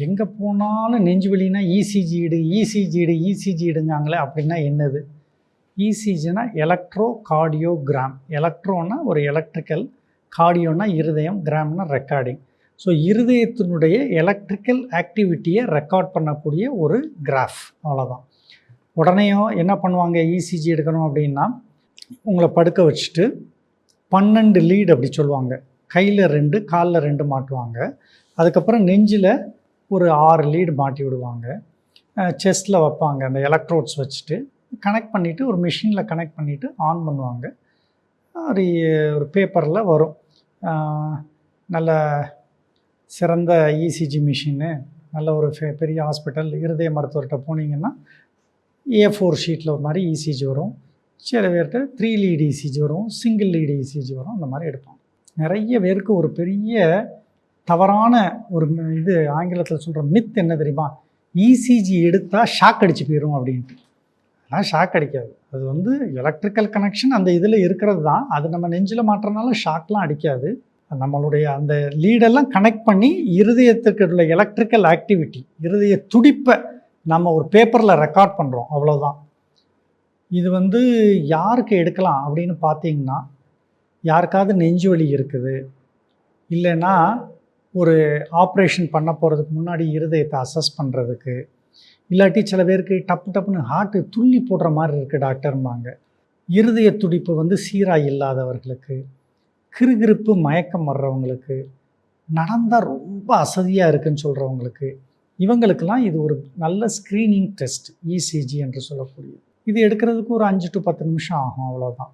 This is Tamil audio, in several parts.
எங்கே போனாலும் நெஞ்சு வலினா இசிஜி இடு இசிஜி இடு இசிஜி இடுங்காங்களே அப்படின்னா என்னது? இசிஜினா எலக்ட்ரோ கார்டியோகிராம் எலக்ட்ரோனா ஒரு எலக்ட்ரிக்கல் கார்டியோனா இருதயம் கிராம்னா ரெக்கார்டிங் ஸோ இருதயத்தினுடைய எலக்ட்ரிக்கல் ஆக்டிவிட்டியை ரெக்கார்ட் பண்ணக்கூடிய ஒரு கிராஃப் அவ்வளோதான் உடனேயும் என்ன பண்ணுவாங்க இசிஜி எடுக்கணும் அப்படின்னா உங்களை படுக்க வச்சுட்டு பன்னெண்டு லீட் அப்படி சொல்லுவாங்க. கையில் ரெண்டு காலில் ரெண்டு மாட்டுவாங்க. அதுக்கப்புறம் நெஞ்சில் ஒரு ஆறு லீடு மாட்டி விடுவாங்க. செஸ்ட்டில் வைப்பாங்க அந்த எலக்ட்ரோட்ஸ் வச்சுட்டு கனெக்ட் பண்ணிவிட்டு ஒரு மிஷினில் கனெக்ட் பண்ணிவிட்டு ஆன் பண்ணுவாங்க. ஒரு ஒரு பேப்பரில் வரும். நல்ல சிறந்த இசிஜி மிஷினு நல்ல ஒரு பெரிய ஹாஸ்பிட்டல் இருதய மருத்துவர்கிட்ட போனீங்கன்னா ஏ ஃபோர் ஷீட்டில் ஒரு மாதிரி இசிஜி வரும். சில பேர்கிட்ட த்ரீ லீடு இசிஜி வரும் சிங்கிள் லீடு இசிஜி வரும் அந்த மாதிரி எடுப்பாங்க. நிறைய பேருக்கு ஒரு பெரிய தவறான ஒரு இது ஆங்கிலத்தில் சொல்கிற மித் என்ன தெரியுமா? இசிஜி எடுத்தால் ஷாக் அடிச்சு போயிடும் அப்படின்ட்டு. ஆனால் ஷாக் அடிக்காது. அது வந்து எலக்ட்ரிக்கல் கனெக்ஷன் அந்த இதில் இருக்கிறது தான். அது நம்ம நெஞ்சில் மாட்டுறதுனால ஷாக்லாம் அடிக்காது. நம்மளுடைய அந்த லீடெல்லாம் கனெக்ட் பண்ணி இருதயத்துக்கு உள்ள எலக்ட்ரிக்கல் ஆக்டிவிட்டி இருதய துடிப்பை நம்ம ஒரு பேப்பரில் ரெக்கார்ட் பண்ணுறோம் அவ்வளோதான் இது வந்து யாருக்கு எடுக்கலாம் அப்படின்னு பார்த்தீங்கன்னா யாருக்காவது நெஞ்சு வலி இருக்குது. இல்லைன்னா ஒரு ஆப்ரேஷன் பண்ண போகிறதுக்கு முன்னாடி இருதயத்தை அசஸ் பண்ணுறதுக்கு இல்லாட்டி சில பேருக்கு டப்பு டப்புன்னு ஹார்ட்டு துள்ளி போடுற மாதிரி இருக்குது டாக்டர்ம்பாங்க. இருதய துடிப்பு வந்து சீராக இல்லாதவர்களுக்கு கிருகிருப்பு மயக்கம் வர்றவங்களுக்கு நடந்தால் ரொம்ப அசதியாக இருக்குன்னு சொல்கிறவங்களுக்கு இவங்களுக்கெல்லாம் இது ஒரு நல்ல ஸ்க்ரீனிங் டெஸ்ட் இசிஜி என்று சொல்லக்கூடியது. இது எடுக்கிறதுக்கு ஒரு அஞ்சு டு பத்து நிமிஷம் ஆகும் அவ்வளோதான்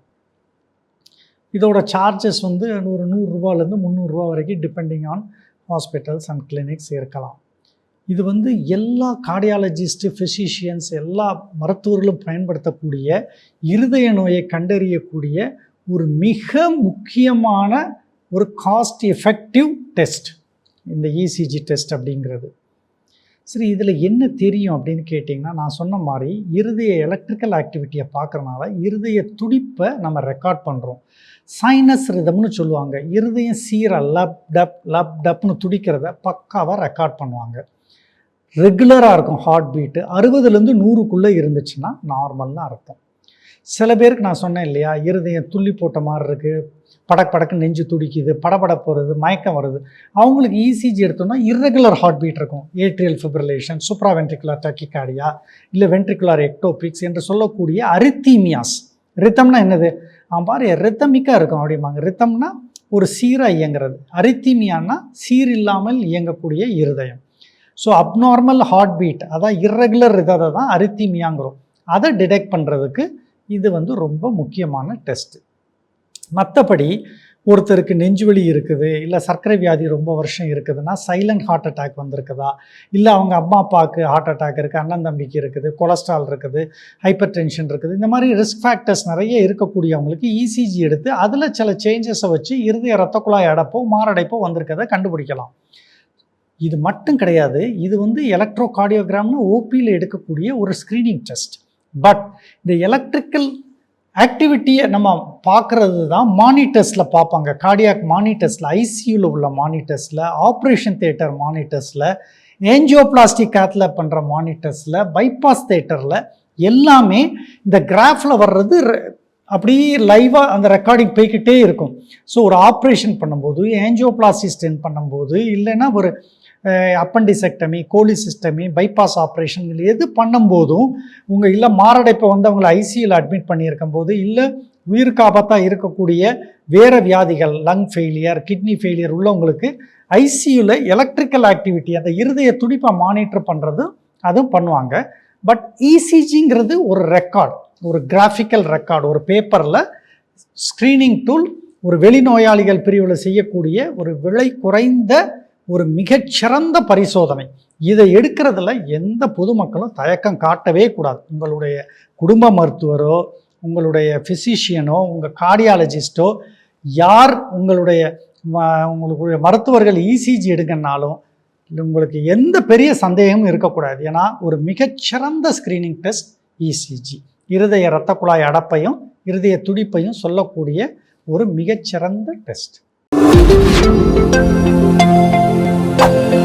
இதோட சார்ஜஸ் வந்து ஒரு நூறுரூவாலேருந்து முந்நூறுரூவா வரைக்கும் depending on hospitals and clinics இருக்கலாம். இது வந்து எல்லா கார்டியாலஜிஸ்ட்டு ஃபிசிஷியன்ஸ் எல்லா மருத்துவர்களும் பயன்படுத்தக்கூடிய இருதய நோயை கண்டறியக்கூடிய ஒரு மிக முக்கியமான ஒரு காஸ்ட் எஃபெக்டிவ் டெஸ்ட் இந்த இசிஜி டெஸ்ட் அப்படிங்கிறது. சரி இதில் என்ன தெரியும் அப்படின்னு கேட்டிங்கன்னா நான் சொன்ன மாதிரி இருதய எலக்ட்ரிக்கல் ஆக்டிவிட்டியை பார்க்குறனால இருதய துடிப்பை நம்ம ரெக்கார்ட் பண்ணுறோம் சைனஸ் ரிதம்னு சொல்லுவாங்க. இருதயம் சீராக லப் டப் லப் டப்னு துடிக்கிறத பக்காவாக ரெக்கார்ட் பண்ணுவாங்க. ரெகுலராக இருக்கும் ஹார்ட் பீட்டு அறுபதுலேருந்து நூறுக்குள்ளே இருந்துச்சுன்னா நார்மல்னு அர்த்தம். சில பேருக்கு நான் சொன்னேன் இல்லையா இருதயம் துள்ளி போட்ட மாதிரி இருக்குது படக் படக்கு நெஞ்சு துடிக்குது படபட போகிறது மயக்கம் வருது. அவங்களுக்கு இசிஜி எடுத்தோம்னா இர்ரெகுலர் ஹார்ட் பீட் இருக்கும். Atrial fibrillation supra ventricular tachycardia இல்லை வென்ட்ரிகுலர் எக்டோபிக்ஸ் என்று சொல்லக்கூடிய அரித்தீமியாஸ் ரித்தம்னா என்னது? அவன் பாரு ரித்தமிக்காக இருக்கும் அப்படிம்பாங்க. ரித்தம்னா ஒரு சீராக இயங்குறது. அரித்தீமியானா சீர் இல்லாமல் இயங்கக்கூடிய இருதயம். ஸோ அப்நார்மல் ஹார்ட் பீட் அதான் இர்ரெகுலர் இதை தான் அரித்தீமியாங்கிறோம் அதை டிடெக்ட் பண்ணுறதுக்கு இது வந்து ரொம்ப முக்கியமான டெஸ்ட்டு மற்றபடி ஒருத்தருக்கு நெஞ்சுவலி இருக்குது இல்லை சர்க்கரை வியாதி ரொம்ப வருஷம் இருக்குதுன்னா சைலண்ட் ஹார்ட் அட்டாக் வந்திருக்குதா? இல்லை அவங்க அம்மா அப்பாவுக்கு ஹார்ட் அட்டாக் இருக்குது அண்ணன் தம்பிக்கு இருக்குது கொலஸ்ட்ரால் இருக்குது ஹைப்பர் டென்ஷன் இருக்குது இந்த மாதிரி ரிஸ்க் ஃபேக்டர்ஸ் நிறைய இருக்கக்கூடியவங்களுக்கு இசிஜி எடுத்து அதில் சில சேஞ்சஸை வச்சு இருதய ரத்த குழாய் அடைப்போ மாரடைப்போ வந்திருக்கதை கண்டுபிடிக்கலாம். இது மட்டும் கிடையாது இது வந்து எலக்ட்ரோ கார்டியோகிராம்னு ஓபியில் எடுக்கக்கூடிய ஒரு ஸ்க்ரீனிங் டெஸ்ட் பட் இந்த எலக்ட்ரிக்கல் ஆக்டிவிட்டியை நம்ம பார்க்குறது தான் மானிட்டர்ஸில் பார்ப்பாங்க. கார்டியாக் மானிட்டர்ஸில் ஐசியூவில் உள்ள மானிட்டர்ஸில் ஆப்ரேஷன் தேட்டர் மானிட்டர்ஸில் ஏஞ்சியோபிளாஸ்டிக் கேத்தில் பண்ணுற மானிட்டர்ஸில் பைபாஸ் தேட்டரில் எல்லாமே இந்த கிராஃபில் வர்றது அப்படியே லைவாக அந்த ரெக்கார்டிங் போய்க்கிட்டே இருக்கும். ஸோ ஒரு ஆப்ரேஷன் பண்ணும்போது ஏஞ்சியோபிளாஸ்டி ஸ்டென் பண்ணும்போது இல்லைன்னா ஒரு அப்பண்டிசெக்டமி கோலிசிஸ்டமி பைபாஸ் ஆப்ரேஷன் எது பண்ணும்போதும் உங்கள் இல்லை மாரடைப்பை வந்து அவங்கள ஐசியில் அட்மிட் பண்ணியிருக்கும் போது இல்லை உயிருக்கு ஆபத்தாக இருக்கக்கூடிய வேறு வியாதிகள் லங் ஃபெயிலியர் கிட்னி ஃபெயிலியர் உள்ளவங்களுக்கு ஐசியூவில் எலக்ட்ரிக்கல் ஆக்டிவிட்டி அந்த இருதய துடிப்பை மானிட்டர் பண்ணுறது அதுவும் பண்ணுவாங்க. பட் இசிஜிங்கிறது ஒரு ரெக்கார்ட் ஒரு கிராஃபிக்கல் ரெக்கார்டு ஒரு பேப்பரில் ஸ்க்ரீனிங் டூல் ஒரு வெளிநோயாளிகள் பிரிவில் செய்யக்கூடிய ஒரு விலை குறைந்த ஒரு மிகச்சிறந்த பரிசோதனை. இதை எடுக்கிறதுல எந்த பொதுமக்களும் தயக்கம் காட்டவே கூடாது. உங்களுடைய குடும்ப மருத்துவரோ உங்களுடைய ஃபிசிஷியனோ உங்கள் கார்டியாலஜிஸ்ட்டோ யார் உங்களுடைய ம- உங்களுடைய மருத்துவர்கள் இசிஜி எடுக்கனாலும் உங்களுக்கு எந்த பெரிய சந்தேகமும் இருக்கக்கூடாது. ஏன்னா ஒரு மிகச்சிறந்த ஸ்கிரீனிங் டெஸ்ட் இசிஜி இருதய இரத்த குழாய் அடப்பையும் இருதய துடிப்பையும் சொல்லக்கூடிய ஒரு மிகச்சிறந்த டெஸ்ட் Thank you.